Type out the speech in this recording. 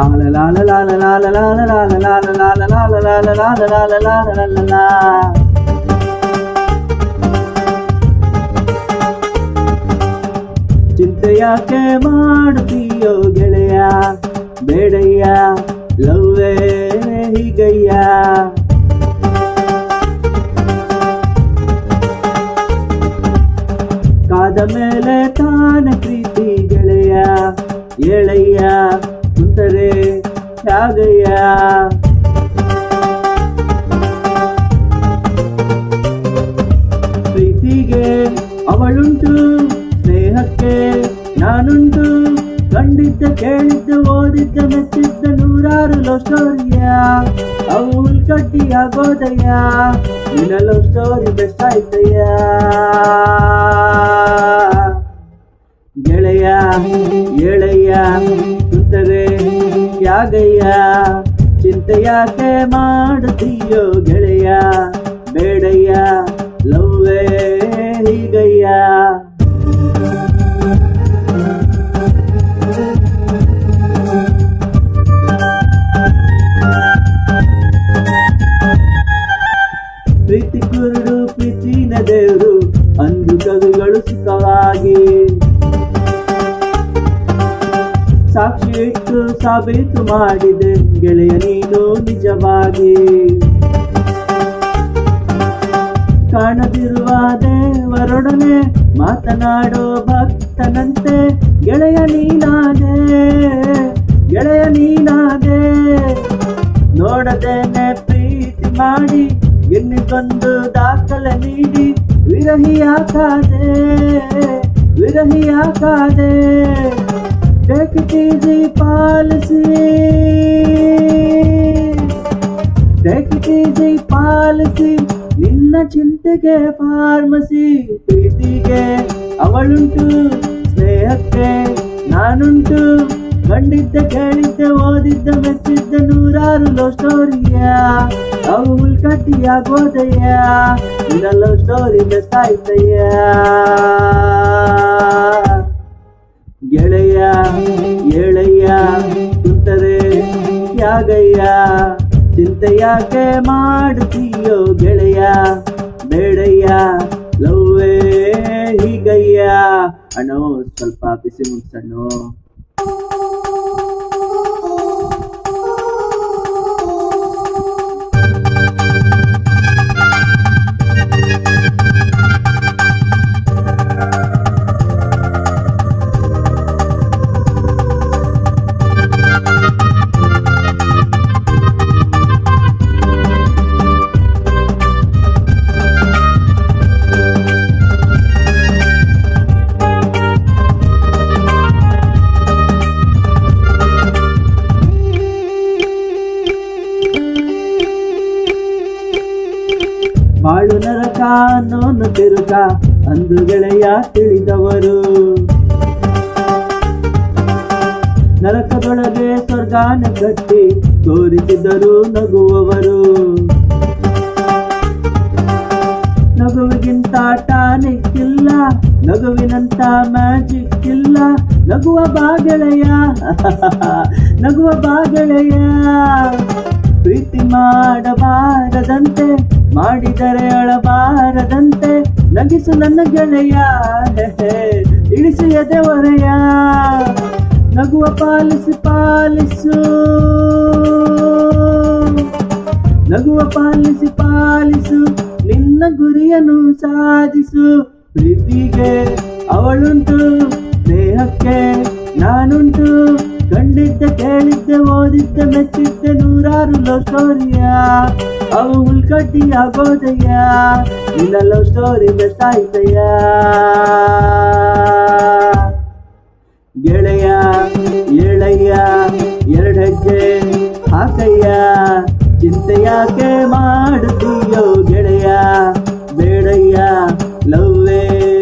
ಲಾಲ ಲಾಲ ಲಾಲ ಲಾಲ ಲಾಲ ಲಾಲ ಲಾಲ ಲಾಲ ಲಾಲ ಲಾಲ ಲಾಲ ಲಾಲ ಲಾಲ ಲಾ. ಚಿಂತೆ ಯಾಕೆ ಮಾಡುತ್ತೀಯೋ ಗೆಳೆಯ, ಬೇಡಯ್ಯ, ಲವ್ವೇ, ಹೀಗಯ್ಯ ಕಾದ ಮೇಲೆ ತಾನ ಪ್ರೀತಿ ಗೆಳೆಯ ಕುಂತರೆ ತ್ಯಾಗಯ್ಯ ಪ್ರೀತಿಗೆ ಅವಳುಂಟು, ಸ್ನೇಹಕ್ಕೆ ನಾನುಂಟು. ಕಂಡಿದ್ದ, ಕೇಳಿದ್ದ, ಓದಿದ್ದ, ಮೆಚ್ಚಿದ್ದ ನೂರಾರು ಲವ್ ಸ್ಟೋರಿಯ ಅವು ಉಲ್ಕಟ್ಟಿಯಾಗೋದಯ್ಯ ನಿನ್ನ ಲವ್ ಸ್ಟೋರಿ ಬೆಸ್ಟ್ ಆಯ್ತಯ್ಯ? ಗೆಳೆಯ ಎಳೆಯ ಯಾಗಯ್ಯ ಚಿಂತೆ ಯಾಕೆ ಮಾಡುತ್ತೀಯೋ ಗೆಳೆಯ ಬೇಡಯ್ಯ ಲವ್ವೇ ಹೀಗಯ್ಯ. ಪ್ರೀತಿ ಕುರುಡು ಪ್ರೀತಿನ ದೇವರು ಅಂದು ಕವಿಗಳು ಸುಖವಾಗಿ. ಸಾಕ್ಷಿ ಸಾಬೀತು ಮಾಡಿದೆ ಗೆಳೆಯ ನೀನು ನಿಜವಾಗಿ. ಕಾಣದಿರುವ ದೇವರೊಡನೆ ಮಾತನಾಡೋ ಭಕ್ತನಂತೆ ಗೆಳೆಯ ನೀನಾದೆ ಗೆಳೆಯ ನೀನಾದೆ. ನೋಡದೇನೆ ಪ್ರೀತಿ ಮಾಡಿ ಎನ್ನಿಗೊಂದು ದಾಖಲೆ ನೀಡಿ ವಿರಹಿಯಾಕಾದೆ ವಿರಹಿಯಾಕಾದೆ. It is policy. It is policy, ನಿನ್ನ ಚಿಂತೆಗೆ ಫಾರ್ಮಸಿ ಪ್ರೀತಿಗೆ. ಅವಳುಂಟು ಸ್ನೇಹಕ್ಕೆ, ನಾನುಂಟು ಕಂಡಿದ್ದ ಕೇಳಿದ್ದ, ಓದಿದ್ದ, ಮೆಚ್ಚಿದ್ದ ನೂರಾರು ಲವ್ ಸ್ಟೋರಿಯ ಅವು ಉಲ್ಕಟ್ಟಿಯಾಗೋದಯ್ಯ ನಿನ್ನ ಲವ್ ಸ್ಟೋರಿ ಬೆಸ್ಟ್ ಗೆಳೆಯ ಎಳೆಯ ಕುಂತರೆ ಯಾಗಯ್ಯ, ಚಿಂತೆ ಯಾಕೆ ಮಾಡುತ್ತೀಯೋ ಗೆಳೆಯ, ಬೇಡಯ್ಯ, ಲವ್ವೇ, ಹೀಗಯ್ಯ. ಅಣ್ಣೋ, ಸ್ವಲ್ಪ ಬಿಸಿ ಮುಗ್ಸಣ್ಣು ಅನ್ನೋನು ತಿರುಕ ಅಂದು ಗೆಳೆಯ ತಿಳಿದವರು. ನರಕದೊಳಗೆ ಸ್ವರ್ಗಾನ ಕಟ್ಟಿ ತೋರಿಸಿದರು ನಗುವವರು. ನಗುವಿಗಿಂತ ಟಾನಿಕ್ ಇಲ್ಲ, ನಗುವಿನಂತ ಮ್ಯಾಜಿಕ್ ಇಲ್ಲ, ನಗುವ ಬಾಗೆಳೆಯ. ನಗುವ ಬಾಗೆಳೆಯ. ಪ್ರೀತಿ ಮಾಡಬಾರದಂತೆ ಮಾಡಿದರೆ ಅಳಬಾರದಂತೆ ನಗಿಸು ನನ್ನ ಗೆಳೆಯ. ಇಳಿಸು ಎದೆವರೆಯ ನಗುವ ಪಾಲಿಸು ಪಾಲಿಸು. ನಗುವ ಪಾಲಿಸಿ, ಪಾಲಿಸು. ನಿನ್ನ ಗುರಿಯನ್ನು ಸಾಧಿಸು. ಪ್ರೀತಿಗೆ ಅವಳುಂಟು. ಕೇಳಿದ್ದೆ ಓದಿದ್ದೆ, ಮೆಚ್ಚಿದ್ದೆ ನೂರಾರು ಲವ್ ಸ್ಟೋರಿಯ ಅವು ಉಳ್ಕಟ್ಟಿ ಆಗೋದಯ್ಯ ಇಲ್ಲ ಲವ್ ಸ್ಟೋರಿ ಬೆತ್ತಾಯ್ತಯ್ಯ ಗೆಳೆಯ, ಏಳಯ್ಯ ಎರಡು ಹೆಜ್ಜೆ ಹಾಕಯ್ಯ, ಚಿಂತೆ ಯಾಕೆ ಮಾಡುತ್ತೀಯೋ ಗೆಳೆಯ. ಬೇಡಯ್ಯ, ಲವ್ವೇ.